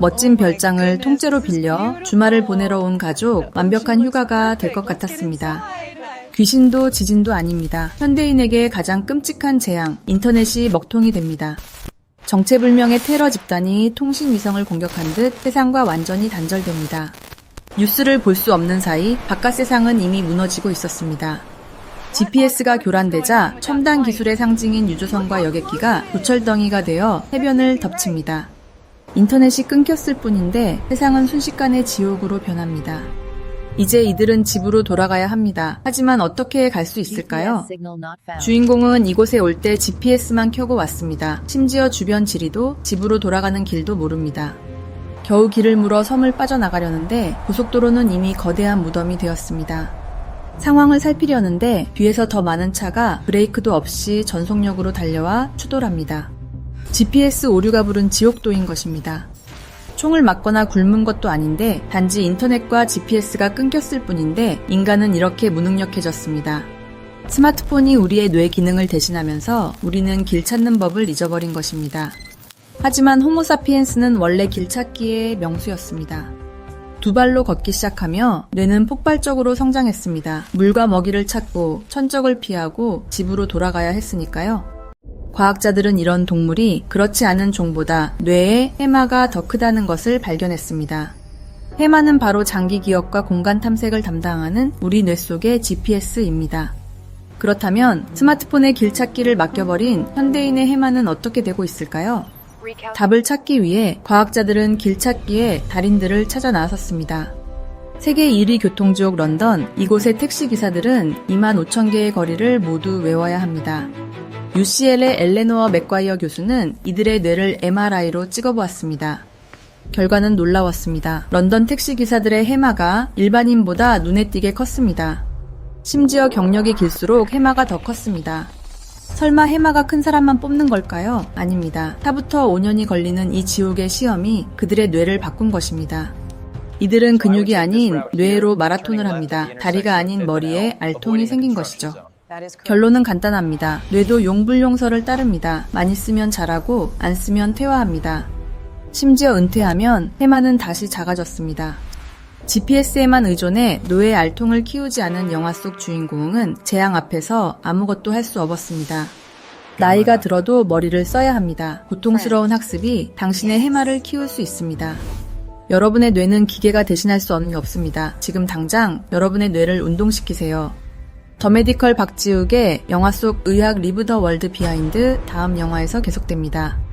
멋진 별장을 통째로 빌려 주말을 보내러 온 가족 완벽한 휴가가 될 것 같았습니다. 귀신도 지진도 아닙니다. 현대인에게 가장 끔찍한 재앙, 인터넷이 먹통이 됩니다. 정체불명의 테러 집단이 통신 위성을 공격한 듯 세상과 완전히 단절됩니다. 뉴스를 볼 수 없는 사이 바깥 세상은 이미 무너지고 있었습니다. GPS가 교란되자 첨단 기술의 상징인 유조선과 여객기가 도철덩이가 되어 해변을 덮칩니다. 인터넷이 끊겼을 뿐인데 세상은 순식간에 지옥으로 변합니다. 이제 이들은 집으로 돌아가야 합니다. 하지만 어떻게 갈 수 있을까요? 주인공은 이곳에 올 때 GPS만 켜고 왔습니다. 심지어 주변 지리도 집으로 돌아가는 길도 모릅니다. 겨우 길을 물어 섬을 빠져나가려는데 고속도로는 이미 거대한 무덤이 되었습니다. 상황을 살피려는데 뒤에서 더 많은 차가 브레이크도 없이 전속력으로 달려와 추돌합니다. GPS 오류가 부른 지옥도인 것입니다. 총을 맞거나 굶은 것도 아닌데 단지 인터넷과 GPS가 끊겼을 뿐인데 인간은 이렇게 무능력해졌습니다. 스마트폰이 우리의 뇌 기능을 대신하면서 우리는 길 찾는 법을 잊어버린 것입니다. 하지만 호모사피엔스는 원래 길 찾기의 명수였습니다. 두 발로 걷기 시작하며 뇌는 폭발적으로 성장했습니다. 물과 먹이를 찾고 천적을 피하고 집으로 돌아가야 했으니까요. 과학자들은 이런 동물이 그렇지 않은 종보다 뇌의 해마가 더 크다는 것을 발견했습니다. 해마는 바로 장기 기억과 공간 탐색을 담당하는 우리 뇌 속의 GPS입니다. 그렇다면 스마트폰의 길 찾기를 맡겨버린 현대인의 해마는 어떻게 되고 있을까요? 답을 찾기 위해 과학자들은 길 찾기에 달인들을 찾아 나섰습니다. 세계 1위 교통지역 런던, 이곳의 택시 기사들은 2만 5천 개의 거리를 모두 외워야 합니다. UCL의 엘레노어 맥과이어 교수는 이들의 뇌를 MRI로 찍어보았습니다. 결과는 놀라웠습니다. 런던 택시 기사들의 해마가 일반인보다 눈에 띄게 컸습니다. 심지어 경력이 길수록 해마가 더 컸습니다. 설마 해마가 큰 사람만 뽑는 걸까요? 아닙니다. 4부터 5년이 걸리는 이 지옥의 시험이 그들의 뇌를 바꾼 것입니다. 이들은 근육이 아닌 뇌로 마라톤을 합니다. 다리가 아닌 머리에 알통이 생긴 것이죠. 결론은 간단합니다. 뇌도 용불용설을 따릅니다. 많이 쓰면 잘하고 안 쓰면 퇴화합니다. 심지어 은퇴하면 해마는 다시 작아졌습니다. GPS에만 의존해 뇌의 알통을 키우지 않은 영화 속 주인공은 재앙 앞에서 아무것도 할 수 없었습니다. 나이가 들어도 머리를 써야 합니다. 고통스러운 학습이 당신의 해마를 키울 수 있습니다. 여러분의 뇌는 기계가 대신할 수 없는 게 없습니다. 지금 당장 여러분의 뇌를 운동시키세요. 더 메디컬 박지욱의 영화 속 의학 리브 더 월드 비하인드 다음 영화에서 계속됩니다.